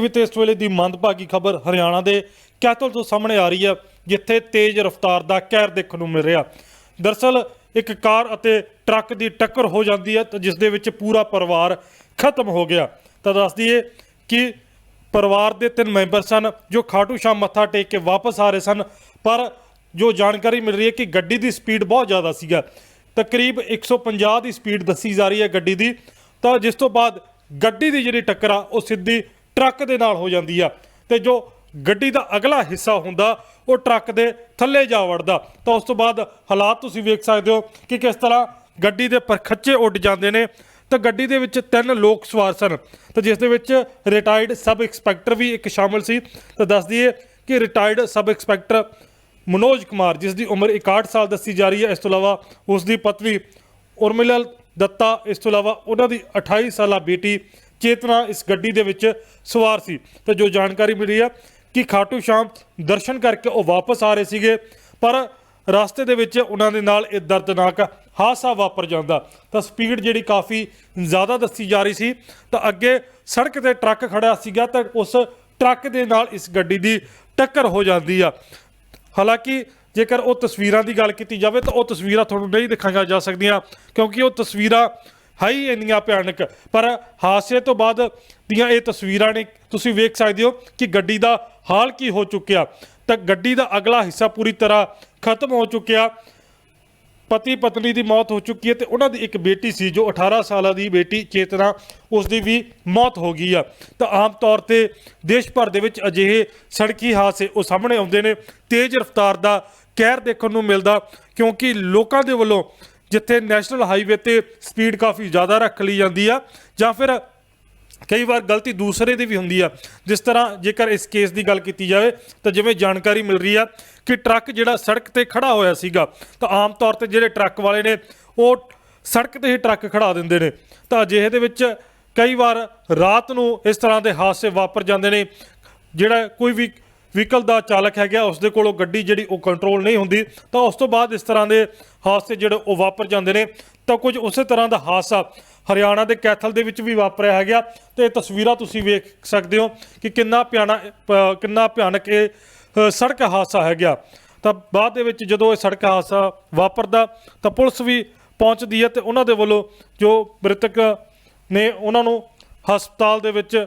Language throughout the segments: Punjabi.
ਵੀ ਤੇ ਇਸ ਵੇਲੇ ਦੀ ਮੰਦਭਾਗੀ ਖਬਰ ਹਰਿਆਣਾ ਦੇ ਕੈਥਲ ਤੋਂ ਸਾਹਮਣੇ ਆ ਰਹੀ ਹੈ, ਜਿੱਥੇ ਤੇਜ਼ ਰਫ਼ਤਾਰ ਦਾ ਕਹਿਰ ਦੇਖਣ ਨੂੰ ਮਿਲ ਰਿਹਾ। ਦਰਸਲ, ਇੱਕ ਕਾਰ ਅਤੇ ਟਰੱਕ ਦੀ ਟੱਕਰ ਹੋ ਜਾਂਦੀ ਹੈ, ਤਾਂ ਜਿਸ ਦੇ ਵਿੱਚ ਪੂਰਾ ਪਰਿਵਾਰ ਖਤਮ ਹੋ ਗਿਆ। ਤਾਂ ਦੱਸ ਦਈਏ ਕਿ ਪਰਿਵਾਰ ਦੇ ਤਿੰਨ ਮੈਂਬਰ ਸਨ, ਜੋ ਖਾਟੂ ਸ਼ਾਮ ਮੱਥਾ ਟੇਕ ਕੇ ਵਾਪਸ ਆ ਰਹੇ ਸਨ, ਪਰ ਜੋ ਜਾਣਕਾਰੀ ਮਿਲ ਰਹੀ ਹੈ ਕਿ ਗੱਡੀ ਦੀ ਸਪੀਡ ਬਹੁਤ ਜ਼ਿਆਦਾ ਸੀਗਾ। ਤਕਰੀਬ 150 ਦੀ ਸਪੀਡ ਦੱਸੀ ਜਾ ਰਹੀ ਹੈ ਗੱਡੀ ਦੀ। ਤਾਂ ਜਿਸ ਤੋਂ ਬਾਅਦ ਗੱਡੀ ਦੀ ਜਿਹੜੀ ਟੱਕਰ ਆ, ਉਹ ਸਿੱਧੀ ਟਰੱਕ ਦੇ ਨਾਲ ਹੋ ਜਾਂਦੀ ਆ ਤੇ ਜੋ ਗੱਡੀ ਦਾ ਅਗਲਾ ਹਿੱਸਾ ਹੁੰਦਾ, ਉਹ ਟਰੱਕ ਦੇ ਥੱਲੇ ਜਾ ਵੜਦਾ। ਤਾਂ ਉਸ ਤੋਂ ਬਾਅਦ ਹਾਲਾਤ ਤੁਸੀਂ ਵੇਖ ਸਕਦੇ ਹੋ ਕਿ ਕਿਸ ਤਰ੍ਹਾਂ ਗੱਡੀ ਦੇ ਪਰਖੱਚੇ ਉੱਡ ਜਾਂਦੇ ਨੇ। ਤਾਂ ਗੱਡੀ ਦੇ ਵਿੱਚ ਤਿੰਨ ਲੋਕ ਸਵਾਰ ਸਨ। ਤਾਂ ਜਿਸ ਦੇ ਵਿੱਚ ਰਿਟਾਇਰਡ ਸਬ ਇੰਸਪੈਕਟਰ ਵੀ ਇੱਕ ਸ਼ਾਮਲ ਸੀ। ਤਾਂ ਦੱਸ ਦਈਏ ਕਿ retired sub inspector Manoj Kumar, ਜਿਸ ਦੀ ਉਮਰ 61 ਸਾਲ ਦੱਸੀ ਜਾ ਰਹੀ ਹੈ, ਇਸ ਤੋਂ ਇਲਾਵਾ ਉਸ ਦੀ ਪਤਨੀ ਉਰਮਿਲਾ ਦੱਤਾ, ਇਸ ਤੋਂ ਇਲਾਵਾ ਉਹਨਾਂ ਦੀ 28 ਸਾਲਾ ਬੇਟੀ ਚੇਤਨਾ ਇਸ ਗੱਡੀ ਦੇ ਵਿੱਚ ਸਵਾਰ ਸੀ। ਤੇ ਜੋ ਜਾਣਕਾਰੀ ਮਿਲੀ ਆ ਕਿ ਖਾਟੂ ਸ਼ਾਮ ਦਰਸ਼ਨ ਕਰਕੇ ਉਹ ਵਾਪਸ ਆ ਰਹੇ ਸੀਗੇ, ਪਰ ਰਸਤੇ ਦੇ ਵਿੱਚ ਉਹਨਾਂ ਦੇ ਨਾਲ ਇਹ ਦਰਦਨਾਕ ਹਾਦਸਾ ਵਾਪਰ ਜਾਂਦਾ। ਤਾਂ ਸਪੀਡ ਜਿਹੜੀ ਕਾਫੀ ਜ਼ਿਆਦਾ ਦੱਸੀ ਜਾ ਰਹੀ ਸੀ। ਤਾਂ ਅੱਗੇ ਸੜਕ ਤੇ ਟਰੱਕ ਖੜਾ ਸੀਗਾ ਤਾਂ ਉਸ ਟਰੱਕ ਦੇ ਨਾਲ ਇਸ ਗੱਡੀ ਦੀ ਟੱਕਰ ਹੋ ਜਾਂਦੀ ਆ। ਹਾਲਾਂਕਿ ਜੇਕਰ ਉਹ ਤਸਵੀਰਾਂ ਦੀ ਗੱਲ ਕੀਤੀ ਜਾਵੇ ਤਾਂ ਉਹ ਤਸਵੀਰਾਂ ਤੁਹਾਨੂੰ ਨਹੀਂ ਦਿਖਾਈਆਂ ਜਾ ਸਕਦੀਆਂ, ਕਿਉਂਕਿ ਉਹ ਤਸਵੀਰਾਂ ਹੈ ਹੀ ਇੰਨੀਆਂ ਭਿਆਨਕ। ਪਰ ਹਾਦਸੇ ਤੋਂ ਬਾਅਦ ਦੀਆਂ ਇਹ ਤਸਵੀਰਾਂ ਨੇ, ਤੁਸੀਂ ਵੇਖ ਸਕਦੇ ਹੋ ਕਿ ਗੱਡੀ ਦਾ ਹਾਲ ਕੀ ਹੋ ਚੁੱਕਿਆ। ਤਾਂ ਗੱਡੀ ਦਾ ਅਗਲਾ ਹਿੱਸਾ ਪੂਰੀ ਤਰ੍ਹਾਂ ਖਤਮ ਹੋ ਚੁੱਕਿਆ। ਪਤੀ ਪਤਨੀ ਦੀ ਮੌਤ ਹੋ ਚੁੱਕੀ ਹੈ ਤੇ ਉਹਨਾਂ ਦੀ ਇੱਕ ਬੇਟੀ ਸੀ, ਜੋ 18 ਸਾਲਾਂ ਦੀ ਬੇਟੀ ਚੇਤਨਾ, ਉਸ ਦੀ ਵੀ ਮੌਤ ਹੋ ਗਈ ਆ। ਤਾਂ ਆਮ ਤੌਰ ਤੇ ਦੇਸ਼ ਭਰ ਦੇ ਵਿੱਚ ਅਜਿਹੇ ਸੜਕੀ ਹਾਦਸੇ ਉਹ ਸਾਹਮਣੇ ਆਉਂਦੇ ਨੇ। ਤੇਜ਼ ਰਫ਼ਤਾਰ ਦਾ ਕਹਿਰ ਦੇਖਣ ਨੂੰ ਮਿਲਦਾ, ਕਿਉਂਕਿ ਲੋਕਾਂ ਦੇ ਵੱਲੋਂ ਜਿੱਥੇ ਨੈਸ਼ਨਲ ਹਾਈਵੇ ਤੇ ਸਪੀਡ ਕਾਫੀ ਜ਼ਿਆਦਾ ਰੱਖ ਲਈ ਜਾਂਦੀ ਆ, ਜਾਂ ਫਿਰ ਕਈ ਵਾਰ ਗਲਤੀ ਦੂਸਰੇ ਦੀ ਵੀ ਹੁੰਦੀ ਆ। ਜਿਸ ਤਰ੍ਹਾਂ ਜੇਕਰ ਇਸ ਕੇਸ ਦੀ ਗੱਲ ਕੀਤੀ ਜਾਵੇ, ਤਾਂ ਜਿਵੇਂ ਜਾਣਕਾਰੀ ਮਿਲ ਰਹੀ ਆ ਕਿ ਟਰੱਕ ਜਿਹੜਾ ਸੜਕ ਤੇ ਖੜਾ ਹੋਇਆ ਸੀਗਾ, ਤਾਂ ਆਮ ਤੌਰ ਤੇ ਜਿਹੜੇ ਟਰੱਕ ਵਾਲੇ ਨੇ, ਉਹ ਸੜਕ ਤੇ ਹੀ ਟਰੱਕ ਖੜਾ ਦਿੰਦੇ ਨੇ। ਤਾਂ ਅਜਿਹੇ ਦੇ ਵਿੱਚ ਕਈ ਵਾਰ ਰਾਤ ਨੂੰ ਇਸ ਤਰ੍ਹਾਂ ਦੇ ਹਾਦਸੇ ਵਾਪਰ ਜਾਂਦੇ ਨੇ, ਜਿਹੜਾ ਕੋਈ ਵੀ ਵਹੀਕਲ ਦਾ ਚਾਲਕ ਹੈਗਾ, ਉਸ ਦੇ ਕੋਲੋਂ ਗੱਡੀ ਜਿਹੜੀ ਉਹ ਕੰਟਰੋਲ ਨਹੀਂ ਹੁੰਦੀ, ਤਾਂ ਉਸ ਤੋਂ ਬਾਅਦ ਇਸ ਤਰ੍ਹਾਂ ਦੇ ਹਾਦਸੇ ਜਿਹੜੇ ਉਹ ਵਾਪਰ ਜਾਂਦੇ ਨੇ, ਤਾਂ ਕੁਝ ਉਸੇ ਤਰ੍ਹਾਂ ਦਾ ਹਾਦਸਾ ਹਰਿਆਣਾ ਦੇ ਕੈਥਲ ਦੇ ਵਿੱਚ ਵੀ ਵਾਪਰਿਆ ਹੈਗਾ। ਤੇ ਇਹ ਤਸਵੀਰਾਂ ਤੁਸੀਂ ਵੇਖ ਸਕਦੇ ਹੋ ਕਿ ਕਿੰਨਾ ਭਿਆਨਾ ਕਿੰਨਾ ਭਿਆਨਕ ਇਹ ਸੜਕ ਹਾਦਸਾ ਹੈਗਾ। ਤਾਂ ਬਾਅਦ ਦੇ ਵਿੱਚ ਜਦੋਂ ਇਹ ਸੜਕ ਹਾਦਸਾ ਵਾਪਰਦਾ, ਤਾਂ ਪੁਲਿਸ ਵੀ ਪਹੁੰਚਦੀ ਹੈ ਤੇ ਉਹਨਾਂ ਦੇ ਵੱਲੋਂ ਜੋ ਮ੍ਰਿਤਕ ਨੇ ਉਹਨਾਂ ਨੂੰ ਹਸਪਤਾਲ ਦੇ ਵਿੱਚ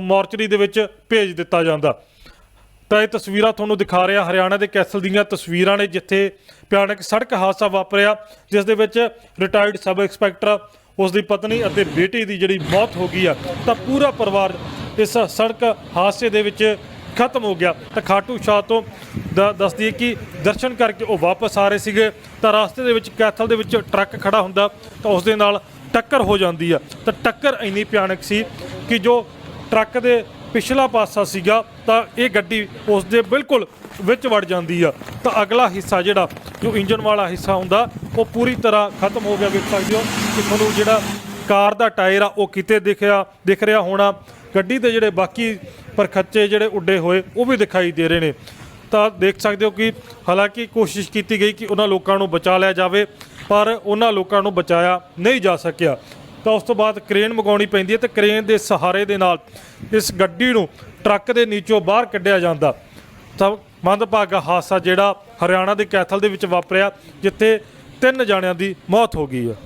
ਮੋਰਚਰੀ ਦੇ ਵਿੱਚ ਭੇਜ ਦਿੱਤਾ ਜਾਂਦਾ। ਤਾਂ ਇਹ ਤਸਵੀਰਾਂ ਤੁਹਾਨੂੰ ਦਿਖਾ ਰਿਹਾ ਹਰਿਆਣਾ ਦੇ ਕੈਸਲ ਦੀਆਂ ਤਸਵੀਰਾਂ ਨੇ, ਜਿੱਥੇ ਭਿਆਨਕ ਸੜਕ ਹਾਦਸਾ ਵਾਪਰਿਆ, ਜਿਸ ਦੇ ਵਿੱਚ ਰਿਟਾਇਰਡ ਸਬ ਇੰਸਪੈਕਟਰ, ਉਸ ਦੀ ਪਤਨੀ ਅਤੇ ਬੇਟੀ ਦੀ ਜਿਹੜੀ ਮੌਤ ਹੋ ਗਈ ਆ, ਤਾਂ ਪੂਰਾ ਪਰਿਵਾਰ ਇਸ ਸੜਕ ਹਾਦਸੇ ਦੇ ਵਿੱਚ ਖਤਮ ਹੋ ਗਿਆ। ਤਾਂ ਖਾਟੂ ਸ਼ਾਹ ਤੋਂ ਦ- ਦੱਸਦੀ ਹੈ ਕਿ ਦਰਸ਼ਨ ਕਰਕੇ ਉਹ ਵਾਪਸ ਆ ਰਹੇ ਸੀਗੇ, ਤਾਂ ਰਸਤੇ ਦੇ ਵਿੱਚ ਕੈਥਲ ਦੇ ਵਿੱਚ ਟਰੱਕ ਖੜਾ ਹੁੰਦਾ, ਤਾਂ ਉਸ ਦੇ ਨਾਲ ਟੱਕਰ ਹੋ ਜਾਂਦੀ ਆ। ਤਾਂ ਟੱਕਰ ਇੰਨੀ ਭਿਆਨਕ ਸੀ ਕਿ ਜੋ ਟਰੱਕ ਦੇ ਪਿਛਲਾ ਪਾਸਾ ਸੀਗਾ ਤਾਂ ਇਹ ਗੱਡੀ ਉਸ ਦੇ ਬਿਲਕੁਲ ਵਿੱਚ ਵੜ ਜਾਂਦੀ ਆ। ਤਾਂ ਅਗਲਾ ਹਿੱਸਾ ਜਿਹੜਾ ਜੋ ਇੰਜਨ ਵਾਲਾ ਹਿੱਸਾ ਹੁੰਦਾ, ਉਹ ਪੂਰੀ ਤਰ੍ਹਾਂ ਖਤਮ ਹੋ ਗਿਆ। ਵੇਖ ਸਕਦੇ ਹੋ ਕਿ ਤੁਹਾਨੂੰ ਜਿਹੜਾ ਕਾਰ ਦਾ ਟਾਇਰ ਆ, ਉਹ ਕਿਤੇ ਦਿਖਿਆ, ਦਿਖ ਰਿਹਾ ਹੋਣਾ। ਗੱਡੀ ਦੇ ਜਿਹੜੇ ਬਾਕੀ ਪਰਖੱਚੇ ਜਿਹੜੇ ਉੱਡੇ ਹੋਏ, ਉਹ ਵੀ ਦਿਖਾਈ ਦੇ ਰਹੇ ਨੇ। ਤਾਂ ਦੇਖ ਸਕਦੇ ਹੋ ਕਿ ਹਾਲਾਂਕਿ ਕੋਸ਼ਿਸ਼ ਕੀਤੀ ਗਈ ਕਿ ਉਹਨਾਂ ਲੋਕਾਂ ਨੂੰ ਬਚਾ ਲਿਆ ਜਾਵੇ, ਪਰ ਉਹਨਾਂ ਲੋਕਾਂ ਨੂੰ ਬਚਾਇਆ ਨਹੀਂ ਜਾ ਸਕਿਆ। ਤਾਂ ਉਸ ਤੋਂ ਬਾਅਦ ਕ੍ਰੇਨ ਮੰਗਾਉਣੀ ਪੈਂਦੀ ਹੈ ਤੇ ਕ੍ਰੇਨ ਦੇ ਸਹਾਰੇ ਦੇ ਨਾਲ ਇਸ ਗੱਡੀ ਨੂੰ ਟਰੱਕ ਦੇ ਨੀਚੋਂ ਬਾਹਰ ਕੱਢਿਆ ਜਾਂਦਾ। ਤਾਂ ਮੰਦਭਾਗਾ ਹਾਦਸਾ ਜਿਹੜਾ ਹਰਿਆਣਾ ਦੇ ਕੈਥਲ ਦੇ ਵਿੱਚ ਵਾਪਰਿਆ, ਜਿੱਥੇ ਤਿੰਨ ਜਾਣਿਆਂ ਦੀ ਮੌਤ ਹੋ ਗਈ ਹੈ।